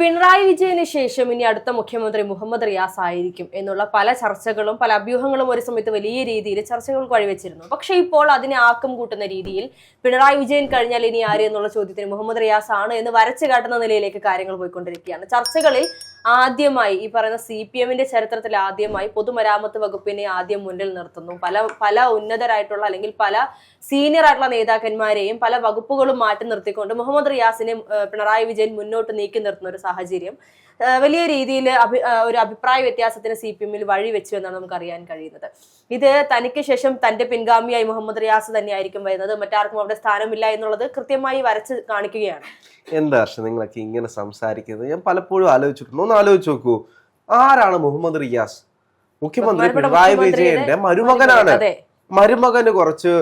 പിണറായി വിജയന് ശേഷം ഇനി അടുത്ത മുഖ്യമന്ത്രി മുഹമ്മദ് റിയാസ് ആയിരിക്കും എന്നുള്ള പല ചർച്ചകളും പല അഭ്യൂഹങ്ങളും ഒരു സമയത്ത് വലിയ രീതിയിൽ ചർച്ചകൾ വഴിവെച്ചിരുന്നു. പക്ഷേ ഇപ്പോൾ അതിനെ ആക്കം കൂട്ടുന്ന രീതിയിൽ പിണറായി വിജയൻ കഴിഞ്ഞാൽ ഇനി ആര് എന്നുള്ള ചോദ്യത്തിന് മുഹമ്മദ് റിയാസ് ആണ് എന്ന് വരച്ചു കാട്ടുന്ന നിലയിലേക്ക് കാര്യങ്ങൾ പോയിക്കൊണ്ടിരിക്കുകയാണ്. ചർച്ചകളിൽ ആദ്യമായി ഈ പറയുന്ന സി പി എമ്മിന്റെ ചരിത്രത്തിൽ ആദ്യമായി പൊതുമരാമത്ത് വകുപ്പിനെ ആദ്യം മുന്നിൽ നിർത്തുന്നു. പല പല ഉന്നതരായിട്ടുള്ള അല്ലെങ്കിൽ പല സീനിയർ ആയിട്ടുള്ള നേതാക്കന്മാരെയും പല വകുപ്പുകളും മാറ്റി നിർത്തിക്കൊണ്ട് മുഹമ്മദ് റിയാസിനെ പിണറായി വിജയൻ മുന്നോട്ട് നീക്കി നിർത്തുന്ന ഒരു സാഹചര്യം വലിയ രീതിയിൽ അഭി ഒരു അഭിപ്രായ വ്യത്യാസത്തിന് സി പി എമ്മിൽ വഴി വെച്ചു എന്നാണ് നമുക്ക് അറിയാൻ കഴിയുന്നത്. ഇത് തനിക്ക് ശേഷം തന്റെ പിൻഗാമിയായി മുഹമ്മദ് റിയാസ് തന്നെയായിരിക്കും വരുന്നത്. മറ്റാർക്കും അവിടെ സ്ഥാനമില്ല എന്നുള്ളത് കൃത്യമായി വരച്ച് കാണിക്കുകയാണ്. എന്താ ഹർഷ നിങ്ങളൊക്കെ ഇങ്ങനെ സംസാരിക്കുന്നത്? ഞാൻ പലപ്പോഴും ആലോചിച്ചിട്ടുണ്ട്. ഒന്ന് ആലോചിച്ച് നോക്കൂ. ആരാണ് മുഹമ്മദ് റിയാസ്? മുഖ്യമന്ത്രി പിണറായി വിജയന്റെ മരുമകനാണ്. അതെ. മരുമകന് കുറച്ച്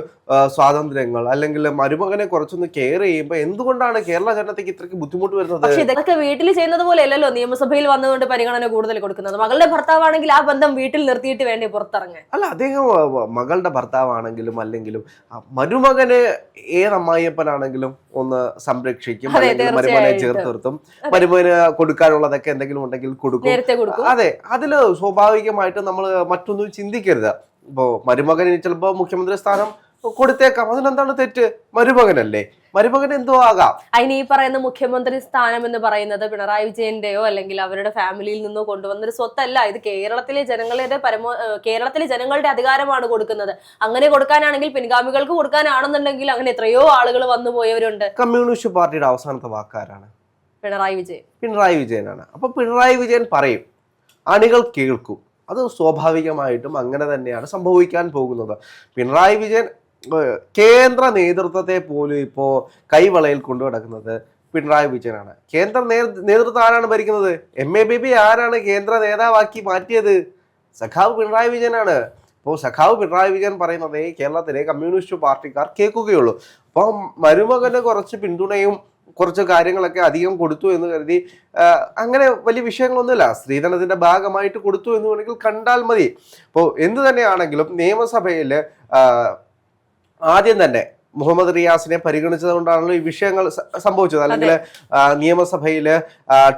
സ്വാതന്ത്ര്യങ്ങൾ അല്ലെങ്കിൽ മരുമകനെ കുറച്ചൊന്ന് കെയർ ചെയ്യുമ്പോൾ എന്തുകൊണ്ടാണ് കേരള ജനതയ്ക്ക് ഇത്രയ്ക്ക് ബുദ്ധിമുട്ട് വരുന്നത്? പക്ഷെ ഇതൊക്കെ വീട്ടിൽ ചെയ്യുന്നത് പോലെ അല്ലല്ലോ നിയമസഭയിൽ വന്നുകൊണ്ട് പരിഗണന കൂടുതൽ കൊടുക്കുന്നത്. മകളുടെ ഭർത്താവാണെങ്കിൽ ആ ബന്ധം വീട്ടിൽ നിർത്തിയിട്ട് വേണ്ടി പുറത്തിറങ്ങാൻ? അല്ല അദ്ദേഹം മകളുടെ ഭർത്താവാണെങ്കിലും അല്ലെങ്കിലും മരുമകനെ ഏത് അമ്മായിയപ്പനാണെങ്കിലും ഒന്ന് സംരക്ഷിക്കും മരുമകനെ ചേർത്ത് നിർത്തും മരുമകന് കൊടുക്കാനുള്ളതൊക്കെ എന്തെങ്കിലും ഉണ്ടെങ്കിൽ കൊടുക്കും. അതെ അതിൽ സ്വാഭാവികമായിട്ട് നമ്മൾ മറ്റൊന്നും ചിന്തിക്കരുത്. ഇപ്പോ മരുമകന് ചിലപ്പോ മുഖ്യമന്ത്രി സ്ഥാനം കൊടുത്തേക്കാം. അതിനെന്താണ് തെറ്റ്? മരുമകനല്ലേ? മരുമകൻ എന്തോ ആകാം. അതിന് ഈ പറയുന്ന മുഖ്യമന്ത്രി സ്ഥാനം എന്ന് പറയുന്നത് പിണറായി വിജയന്റെയോ അല്ലെങ്കിൽ അവരുടെ ഫാമിലിയിൽ നിന്നോ കൊണ്ടുവന്നൊരു സ്വത്തല്ല. ഇത് കേരളത്തിലെ ജനങ്ങളുടെ പരമോ കേരളത്തിലെ ജനങ്ങളുടെ അധികാരമാണ് കൊടുക്കുന്നത്. അങ്ങനെ കൊടുക്കാനാണെങ്കിൽ പിൻഗാമികൾക്ക് കൊടുക്കാനാണെന്നുണ്ടെങ്കിൽ അങ്ങനെ എത്രയോ ആളുകൾ വന്നു പോയവരുണ്ട്. കമ്മ്യൂണിസ്റ്റ് പാർട്ടിയുടെ അവസാനത്തെ വാക്കാരാണ്? പിണറായി വിജയൻ. പിണറായി വിജയനാണ്. അപ്പൊ പിണറായി വിജയൻ പറയും അണികൾ കേൾക്കും. അത് സ്വാഭാവികമായിട്ടും അങ്ങനെ തന്നെയാണ് സംഭവിക്കാൻ പോകുന്നത്. പിണറായി വിജയൻ കേന്ദ്ര നേതൃത്വത്തെ പോലും ഇപ്പോൾ കൈവളയിൽ കൊണ്ടു നടക്കുന്നത് പിണറായി വിജയനാണ്. കേന്ദ്ര നേതൃത്വം ആരാണ് ഭരിക്കുന്നത്? എം എ ബി ആരാണ് കേന്ദ്ര നേതാവാക്കി മാറ്റിയത്? സഖാവ് പിണറായി വിജയനാണ്. അപ്പോൾ സഖാവ് പിണറായി വിജയൻ പറയുന്നതേ കേരളത്തിലെ കമ്മ്യൂണിസ്റ്റ് പാർട്ടിക്കാർ കേൾക്കുകയുള്ളൂ. അപ്പോൾ മരുമകന് കുറച്ച് പിന്തുണയും കുറച്ച് കാര്യങ്ങളൊക്കെ അധികം കൊടുത്തു എന്ന് കരുതി അങ്ങനെ വലിയ വിഷയങ്ങളൊന്നുമില്ല. സ്ത്രീധനത്തിന്റെ ഭാഗമായിട്ട് കൊടുത്തു എന്ന് വേണമെങ്കിൽ കണ്ടാൽ മതി. അപ്പോൾ എന്ത് തന്നെയാണെങ്കിലും നിയമസഭയിൽ ആദ്യം തന്നെ മുഹമ്മദ് റിയാസിനെ പരിഗണിച്ചത് കൊണ്ടാണല്ലോ ഈ വിഷയങ്ങൾ സംഭവിച്ചത്. അല്ലെങ്കിൽ നിയമസഭയിൽ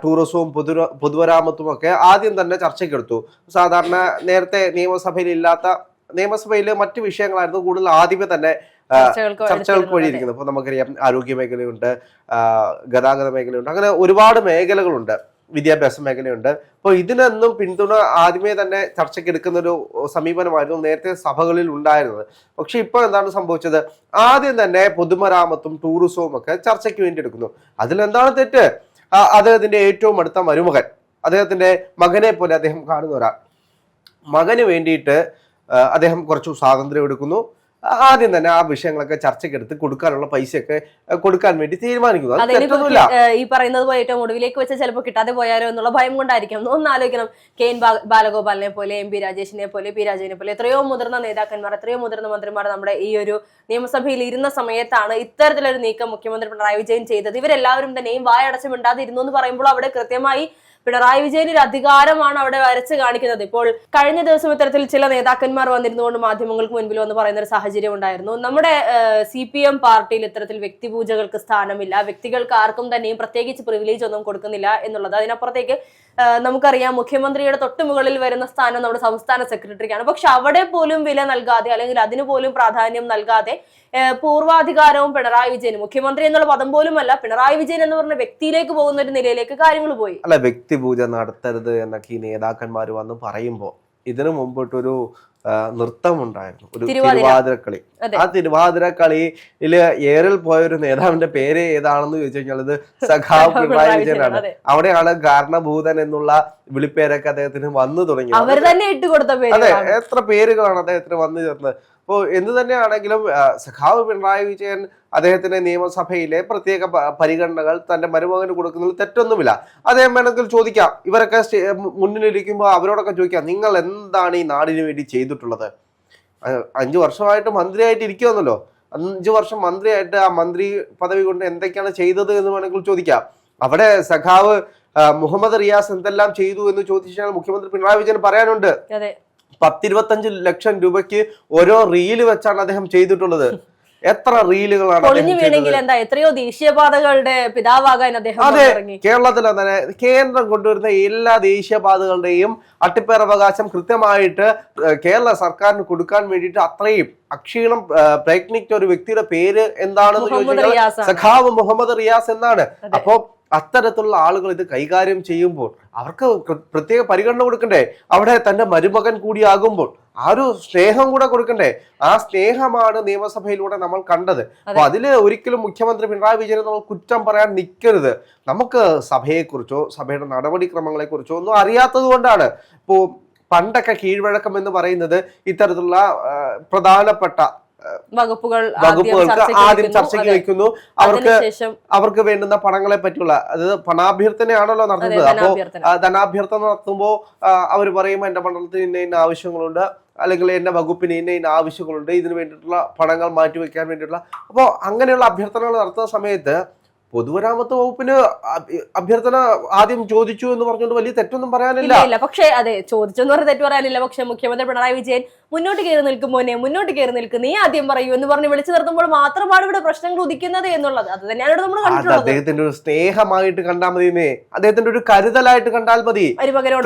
ടൂറിസവും പൊതു പൊതുവരാമത്തും ഒക്കെ ആദ്യം തന്നെ ചർച്ചയ്ക്കെടുത്തു. സാധാരണ നേരത്തെ നിയമസഭയിൽ ഇല്ലാത്ത നിയമസഭയിൽ മറ്റു വിഷയങ്ങളായിരുന്നു കൂടുതൽ ആദ്യമേ തന്നെ ചർച്ചകൾക്ക്. വഴിയിരിക്കുന്നത് ഇപ്പൊ നമുക്കറിയാം ആരോഗ്യ മേഖലയുണ്ട് ഗതാഗത മേഖലയുണ്ട് അങ്ങനെ ഒരുപാട് മേഖലകളുണ്ട് വിദ്യാഭ്യാസ മേഖലയുണ്ട്. അപ്പോൾ ഇതിനൊന്നും പിന്തുണ ആദ്യമേ തന്നെ ചർച്ചയ്ക്ക് എടുക്കുന്ന ഒരു സമീപനമായിരുന്നു നേരത്തെ സഭകളിൽ ഉണ്ടായിരുന്നത്. പക്ഷെ ഇപ്പോൾ എന്താണ് സംഭവിച്ചത്? ആദ്യം തന്നെ പൊതുമരാമത്തും ടൂറിസവും ഒക്കെ ചർച്ചയ്ക്ക് വേണ്ടി എടുക്കുന്നു. അതിലെന്താണ് തെറ്റ്? അദ്ദേഹത്തിന്റെ ഏറ്റവും അടുത്ത മരുമകൻ അദ്ദേഹത്തിന്റെ മകനെ പോലെ അദ്ദേഹം കാണുന്ന ഒരാൾ. മകന് വേണ്ടിയിട്ട് അദ്ദേഹം കുറച്ചു സ്വാതന്ത്ര്യം എടുക്കുന്നു. ആദ്യം തന്നെ ആ വിഷയങ്ങളൊക്കെ ചർച്ചയ്ക്ക് എടുത്ത് കൊടുക്കാനുള്ള പൈസയൊക്കെ കൊടുക്കാൻ വേണ്ടി തീരുമാനിക്കുന്നു. അത് തെറ്റൊന്നുമില്ല. ഈ പറയുന്നത് പോലെ ഏറ്റവും ഒടുവിലേക്ക് വെച്ച് ചിലപ്പോൾ കിട്ടാതെ പോയാലോ എന്നുള്ള ഭയം കൊണ്ടായിരിക്കും. ഒന്ന് ആലോചിക്കണം. കെ എൻ ബാലഗോപാലിനെ പോലെ എം പി രാജേഷിനെ പോലെ പി രാജുവിനെ പോലെ എത്രയോ മുതിർന്ന നേതാക്കന്മാർ എത്രയോ മുതിർന്ന മന്ത്രിമാർ നമ്മുടെ ഈ ഒരു നിയമസഭയിൽ ഇരുന്ന സമയത്താണ് ഇത്തരത്തിലൊരു നീക്കം മുഖ്യമന്ത്രി പിണറായി വിജയൻ ചെയ്തത്. ഇവരെല്ലാവരും തന്നെയും വായടച്ചു മിണ്ടാതിരുന്നു എന്ന് പറയുമ്പോൾ അവിടെ കൃത്യമായി പിണറായി വിജയൻ ഒരു അധികാരമാണ് അവിടെ വരച്ച് കാണിക്കുന്നത്. ഇപ്പോൾ കഴിഞ്ഞ ദിവസം ഇത്തരത്തിൽ ചില നേതാക്കന്മാർ വന്നിരുന്നുകൊണ്ട് മാധ്യമങ്ങൾക്ക് മുൻപിൽ വന്ന് പറയുന്ന ഒരു സാഹചര്യം ഉണ്ടായിരുന്നു. നമ്മുടെ സി പി എം പാർട്ടിയിൽ ഇത്തരത്തിൽ വ്യക്തിപൂജകൾക്ക് സ്ഥാനമില്ല. വ്യക്തികൾക്ക് ആർക്കും തന്നെയും പ്രത്യേകിച്ച് പ്രിവിലേജ് ഒന്നും കൊടുക്കുന്നില്ല എന്നുള്ളത്. അതിനപ്പുറത്തേക്ക് നമുക്കറിയാം മുഖ്യമന്ത്രിയുടെ തൊട്ട് മുകളിൽ വരുന്ന സ്ഥാനം നമ്മുടെ സംസ്ഥാന സെക്രട്ടറിക്കാണ്. പക്ഷെ അവിടെ പോലും വില നൽകാതെ അല്ലെങ്കിൽ അതിന് പോലും പ്രാധാന്യം നൽകാതെ പൂർവാധികാരവും പിണറായി വിജയൻ മുഖ്യമന്ത്രി എന്നുള്ള പദം പോലും അല്ല പിണറായി വിജയൻ എന്ന് പറഞ്ഞ വ്യക്തിയിലേക്ക് പോകുന്ന ഒരു നിലയിലേക്ക് കാര്യങ്ങൾ പോയി. അല്ല വ്യക്തിപൂജ നടത്തരുത് എന്നൊക്കെ ഈ നേതാക്കന്മാർ വന്ന് പറയുമ്പോൾ ഇതിനു മുമ്പിട്ടൊരു നൃത്തമുണ്ടായിരുന്നു. ഒരു തിരുവാതിര. തിരുവാതിരക്കളി. ആ തിരുവാതിരക്കളിയിൽ ഏറിൽ പോയ ഒരു നേതാവിന്റെ പേര് ഏതാണെന്ന് ചോദിച്ചു കഴിഞ്ഞാൽ അത് സഖാവ് പിണറായി വിജയനാണ്. അവിടെയാണ് കാരണഭൂതൻ എന്നുള്ള വിളിപ്പേരൊക്കെ അദ്ദേഹത്തിന് വന്നു തുടങ്ങി അവർ തന്നെ ഇട്ടുകൊടുത്ത അതെ പേര് എത്ര പേരുകളാണ് അദ്ദേഹത്തിന് വന്നു ചേർന്നത്? അപ്പോൾ എന്ത് തന്നെയാണെങ്കിലും സഖാവ് പിണറായി വിജയൻ അദ്ദേഹത്തിന്റെ നിയമസഭയിലെ പ്രത്യേക പരിഗണനകൾ തന്റെ മരുമകന് കൊടുക്കുന്നതിൽ തെറ്റൊന്നുമില്ല. അദ്ദേഹം വേണമെങ്കിൽ ചോദിക്കാം. ഇവരൊക്കെ മുന്നിലിരിക്കുമ്പോൾ അവരോടൊക്കെ ചോദിക്കാം നിങ്ങൾ എന്താണ് ഈ നാടിന് വേണ്ടി ചെയ്തിട്ടുള്ളത്. അഞ്ചു വർഷമായിട്ട് മന്ത്രിയായിട്ട് ഇരിക്കുമെന്നല്ലോ അഞ്ചു വർഷം മന്ത്രിയായിട്ട് ആ മന്ത്രി പദവി കൊണ്ട് എന്തൊക്കെയാണ് ചെയ്തത് എന്ന് വേണമെങ്കിൽ ചോദിക്കാം. അവിടെ സഖാവ് മുഹമ്മദ് റിയാസ് എന്തെല്ലാം ചെയ്തു എന്ന് ചോദിച്ചാൽ മുഖ്യമന്ത്രി പിണറായി വിജയൻ പറയാനുണ്ട്. പത്തിരുപത്തഞ്ച് ലക്ഷം രൂപയ്ക്ക് ഓരോ റീൽ വെച്ചാണ് അദ്ദേഹം ചെയ്തിട്ടുള്ളത്. എത്ര റീലുകളാണ് പൊളിഞ്ഞു? വീണെങ്കിൽ എന്താ എത്രയോ ദേശീയപാതകളുടെ പിതാവാകാൻ അദ്ദേഹം അതെ. കേരളത്തിൽ തന്നെ കേന്ദ്രം കൊണ്ടുവരുന്ന എല്ലാ ദേശീയപാതകളുടെയും അട്ടിപ്പേറവകാശം കൃത്യമായിട്ട് കേരള സർക്കാരിന് കൊടുക്കാൻ വേണ്ടിയിട്ട് അത്രയും അക്ഷീണം പ്രയത്നിച്ച ഒരു വ്യക്തിയുടെ പേര് എന്താണെന്ന് ചോദിച്ചാൽ സഖാവ് മുഹമ്മദ് റിയാസ് എന്നാണ് അതെ. അത്തരത്തിലുള്ള ആളുകൾ ഇത് കൈകാര്യം ചെയ്യുമ്പോൾ അവർക്ക് പ്രത്യേക പരിഗണന കൊടുക്കണ്ടേ? അവിടെ തന്റെ മരുമകൻ കൂടിയാകുമ്പോൾ ആ ഒരു സ്നേഹം കൂടെ കൊടുക്കണ്ടേ? ആ സ്നേഹമാണ് നിയമസഭയിലൂടെ നമ്മൾ കണ്ടത്. അപ്പൊ അതിൽ ഒരിക്കലും മുഖ്യമന്ത്രി പിണറായി വിജയൻ നമ്മൾ കുറ്റം പറയാൻ നിൽക്കരുത് നമുക്ക് സഭയെക്കുറിച്ചോ സഭയുടെ നടപടിക്രമങ്ങളെക്കുറിച്ചോ ഒന്നും അറിയാത്തത് കൊണ്ടാണ് ഇപ്പോ പണ്ടൊക്കെ കീഴ്വഴക്കം എന്ന് പറയുന്നത് ഇത്തരത്തിലുള്ള പ്രധാനപ്പെട്ട വകുപ്പുകൾ വകുപ്പുകൾക്ക് ആദ്യം ചർച്ചയ്ക്ക്. വെക്കുന്നു അവർക്ക് അവർക്ക് വേണ്ടുന്ന പണങ്ങളെ പറ്റിയുള്ള അത് പണാഭ്യർത്ഥനയാണല്ലോ നടത്തുന്നത് അപ്പോ ധനാഭ്യർത്ഥന. നടത്തുമ്പോ ധനാഭ്യർത്ഥന നടത്തുമ്പോൾ അവർ പറയും എന്റെ മണ്ഡലത്തിന് ഇന്ന ഇന്ന ആവശ്യങ്ങളുണ്ട് അല്ലെങ്കിൽ എന്റെ വകുപ്പിന് ഇന്ന ഇന്ന ആവശ്യങ്ങളുണ്ട് ഇതിന് വേണ്ടിയിട്ടുള്ള പണങ്ങൾ മാറ്റിവെക്കാൻ വേണ്ടിയിട്ടുള്ള അപ്പോൾ അങ്ങനെയുള്ള അഭ്യർത്ഥനകൾ നടത്തുന്ന സമയത്ത് പൊതുമരാമത്ത് വകുപ്പിന് അഭ്യർത്ഥന ആദ്യം ചോദിച്ചു എന്ന് പറഞ്ഞുകൊണ്ട് വലിയ തെറ്റൊന്നും പറയാനില്ല. ഇല്ല പക്ഷെ അതെ ചോദിച്ചെന്ന് പറഞ്ഞ തെറ്റ് പറയാനില്ല. പക്ഷെ മുഖ്യമന്ത്രി പിണറായി വിജയൻ മുന്നോട്ട് കയറി നിൽക്കും മോനെ മുന്നോട്ട് കയറി നിൽക്കും നീ ആദ്യം പറയൂ എന്ന് പറഞ്ഞ് വിളിച്ചു നിർത്തുമ്പോൾ മാത്രമാണ് ഇവിടെ പ്രശ്നങ്ങൾ ഉദിക്കുന്നത് എന്നുള്ളത്. അത് തന്നെയാണ് നമ്മൾ കണ്ടിട്ടുള്ളത്. അദ്ദേഹത്തിന്റെ ഒരു സ്നേഹമായിട്ട് കണ്ടാൽ മതി അദ്ദേഹത്തിന്റെ ഒരു കരുതലായിട്ട് കണ്ടാൽ മതി.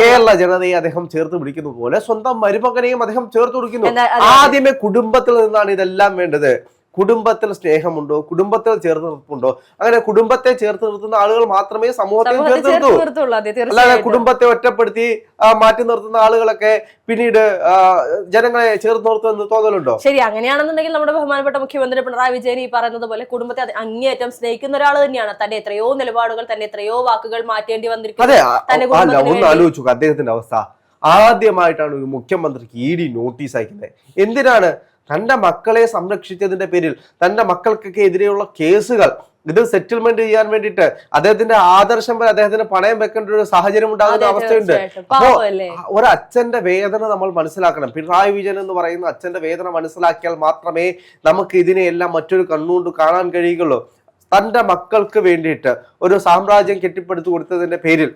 കേരള ജനതയെ അദ്ദേഹം ചേർത്ത് പിടിക്കുന്ന പോലെ സ്വന്തം മരുമകനെയും അദ്ദേഹം ചേർത്ത് പിടിക്കുന്നു. ആദ്യമേ കുടുംബത്തിൽ നിന്നാണ് ഇതെല്ലാം വേണ്ടത്. കുടുംബത്തിൽ സ്നേഹമുണ്ടോ? കുടുംബത്തിൽ ചേർത്ത് നിർത്തുന്നുണ്ടോ? അങ്ങനെ കുടുംബത്തെ ചേർത്ത് നിർത്തുന്ന ആളുകൾ മാത്രമേ സമൂഹത്തെ ചേർത്ത് നിർത്തൂ. അല്ലാതെ കുടുംബത്തെ ഒറ്റപ്പെടുത്തി മാറ്റി നിർത്തുന്ന ആളുകളൊക്കെ പിന്നീട് ജനങ്ങളെ ചേർത്ത് നിർത്തുമെന്ന് തോന്നലുണ്ടോ? ശരി അങ്ങനെയാണെന്നുണ്ടെങ്കിൽ നമ്മുടെ ബഹുമാനപ്പെട്ട മുഖ്യമന്ത്രി പിണറായി വിജയൻ ഈ പറയുന്നത് പോലെ കുടുംബത്തെ അങ്ങേയറ്റം സ്നേഹിക്കുന്ന ഒരാൾ തന്നെയാണ്. തന്റെ എത്രയോ നിലപാടുകൾ തന്നെ എത്രയോ വാക്കുകൾ മാറ്റേണ്ടി വന്നിരിക്കുന്നു. അതെ ആ- തന്റെ അല്ല കുടുംബത്തിന് ഒന്ന്. ആലോചിച്ചു അദ്ദേഹത്തിന്റെ അവസ്ഥ. ആദ്യമായിട്ടാണ് ഒരു മുഖ്യമന്ത്രിക്ക് ഇ ഡി നോട്ടീസ് അയക്കുന്നത്. എന്തിനാണ് തന്റെ മക്കളെ സംരക്ഷിച്ചതിന്റെ പേരിൽ തന്റെ മക്കൾക്കൊക്കെ എതിരെയുള്ള കേസുകൾ ഇത് സെറ്റിൽമെന്റ് ചെയ്യാൻ വേണ്ടിയിട്ട് അദ്ദേഹത്തിന്റെ ആദർശം വരെ അദ്ദേഹത്തിന് പണയം വെക്കേണ്ട ഒരു സാഹചര്യം ഉണ്ടാകുന്ന അവസ്ഥയുണ്ട്. അപ്പോ? ഒരു അച്ഛന്റെ വേദന നമ്മൾ മനസ്സിലാക്കണം പിണറായി വിജയൻ എന്ന് പറയുന്ന അച്ഛന്റെ വേദന മനസ്സിലാക്കിയാൽ മാത്രമേ നമുക്ക് ഇതിനെയെല്ലാം മറ്റൊരു കണ്ണുകൊണ്ട് കാണാൻ കഴിയുകയുള്ളൂ തന്റെ മക്കൾക്ക് വേണ്ടിയിട്ട് ഒരു സാമ്രാജ്യം കെട്ടിപ്പടുത്തു കൊടുത്തതിന്റെ പേരിൽ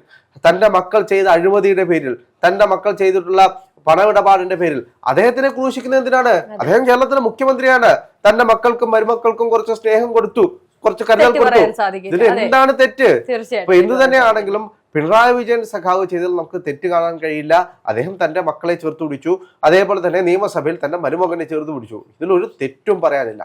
തന്റെ മക്കൾ ചെയ്ത അഴിമതിയുടെ പേരിൽ തന്റെ മക്കൾ ചെയ്തിട്ടുള്ള പണമിടപാടിന്റെ പേരിൽ. അദ്ദേഹത്തിനെ ക്രൂശിക്കുന്നത് എന്തിനാണ്? അദ്ദേഹം കേരളത്തിലെ മുഖ്യമന്ത്രിയാണ്. തന്റെ മക്കൾക്കും മരുമക്കൾക്കും കുറച്ച് സ്നേഹം കൊടുത്തു. കുറച്ച് കരുതൽ കൊടുത്തു. ഇതിന് ഇതിൽ എന്താണ് തെറ്റ്? അപ്പൊ തീർച്ചയായിട്ടും എന്ത് തന്നെയാണെങ്കിലും പിണറായി വിജയൻ സഖാവ് ചെയ്തതിൽ നമുക്ക് തെറ്റ് കാണാൻ കഴിയില്ല. അദ്ദേഹം തന്റെ മക്കളെ ചേർത്ത് പിടിച്ചു. അതേപോലെ തന്നെ നിയമസഭയിൽ തന്റെ മരുമകനെ ചേർത്ത് പിടിച്ചു. ഇതിലൊരു തെറ്റും പറയാനില്ല.